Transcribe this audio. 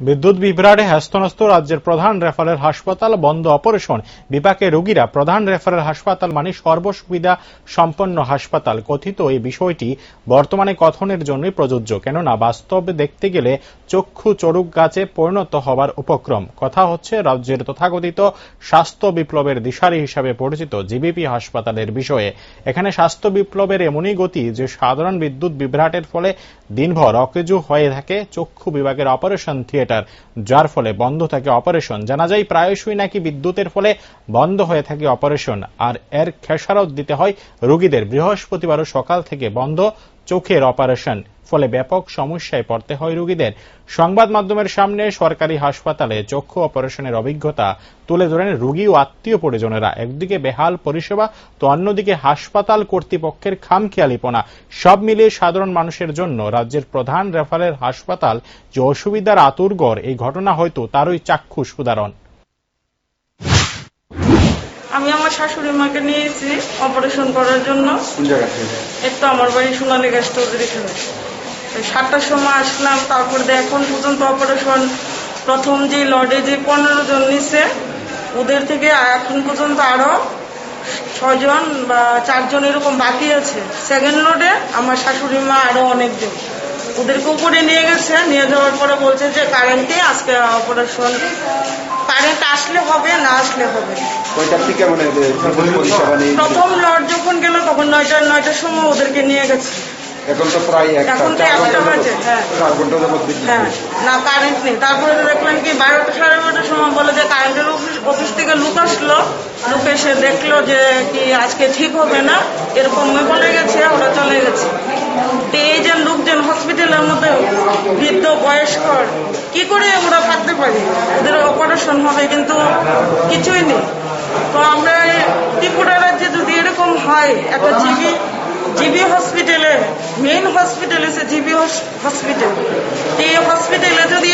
বিদ্যুৎ বিভ্রাটে হ্যাস্তনস্ত রাজ্যের প্রধান রেফারেল হাসপাতাল বন্ধ অপারেশন। বিপাকে রোগীরা প্রধান রেফারেল হাসপাতাল মানে সর্বসুবিধা সম্পন্ন হাসপাতাল। কথিত এই বিষয়টি বর্তমানে কথনের জন্যই প্রযোজ্য, কেননা বাস্তবে দেখতে গেলে চক্ষু চড়ুক গাছে পরিণত হবার উপক্রম। কথা হচ্ছে, রাজ্যের তথাকথিত স্বাস্থ্য বিপ্লবের দিশারি হিসাবে পরিচিত জিবিপি হাসপাতালের বিষয়ে। এখানে স্বাস্থ্য বিপ্লবের এমনই গতি যে সাধারণ বিদ্যুৎ বিভ্রাটের ফলে দিনভর অকেজু হয়ে থাকে চক্ষু বিভাগের অপারেশন থিয়েটার। যার ফলে বন্ধ থাকে অপারেশন। জানা যায় প্রায়শই নাকি বিদ্যুতের ফলে বন্ধ হয়ে থাকে অপারেশন, আর এর খেসারত দিতে হয় রোগীদের। বৃহস্পতিবারও সকাল থেকে বন্ধ চোখের অপারেশন। ফলে ব্যাপক সমস্যায় পড়তে হয় রোগীদের। সংবাদ মাধ্যমের সামনে সরকারি হাসপাতালে চক্ষু অপারেশনের অভিজ্ঞতা তুলে ধরেন রোগী ও আত্মীয় পরিজনেরা। একদিকে বেহাল পরিষেবা তো অন্যদিকে হাসপাতাল কর্তৃপক্ষের খামখেয়ালিপনা। সব মিলিয়ে সাধারণ মানুষের জন্য রাজ্যের প্রধান রেফারেল হাসপাতাল যে অসুবিধার আতুরগড় এই ঘটনা হয়তো তারই চাক্ষুষ উদাহরণ। আমি আমার শাশুড়ি মাকে নিয়েছি অপারেশন করার জন্য। একটু আমার বাড়ি সোনালী গ্যাস স্টোরের এখানে সাতটার সময় আসলাম তারপর এখন পর্যন্ত অপারেশন প্রথম যে লডে যে পনেরো জন নিছে ওদের থেকে এখন পর্যন্ত আরও ছজন বা চারজন এরকম বাকি আছে। সেকেন্ড লোডে আমার শাশুড়ি মা আরও অনেকজন। ওদেরকে উপরে নিয়ে গেছে নিয়ে যাওয়ার পরে বলছে যে কারেন্টে আজকে অপারেশন আসলে হবে না আসলে হবে। কয়টার থেকে মানে প্রথম লট যখন গেল তখন নয়টা নয়টার সময় ওদেরকে নিয়ে গেছে। এখন তো প্রায় একটা হ্যাঁ। হ্যাঁ। না কারেন্ট নেই। তারপরে তো দেখলাম কি বারোটা সাড়ে বারোটার সময় বলে যে কারেন্টের অফিস অফিস থেকে লোক আসলো। লোক এসে দেখল যে কি আজকে ঠিক হবে না। এরকম বলে গেছে ওরা চলে গেছে। হসপিটালের মধ্যে বৃদ্ধ, বয়স্কর, কি করে ওরা থাকতে পারে? ওদের অপারেশন হবে কিন্তু কিছুই নেই। তো আমরা ত্রিপুরা রাজ্যে যদি এরকম হয়, একটা জিবি জিবি হসপিটালে মেইন হসপিটাল এসে জিবি হসপিটাল এই হসপিটালে যদি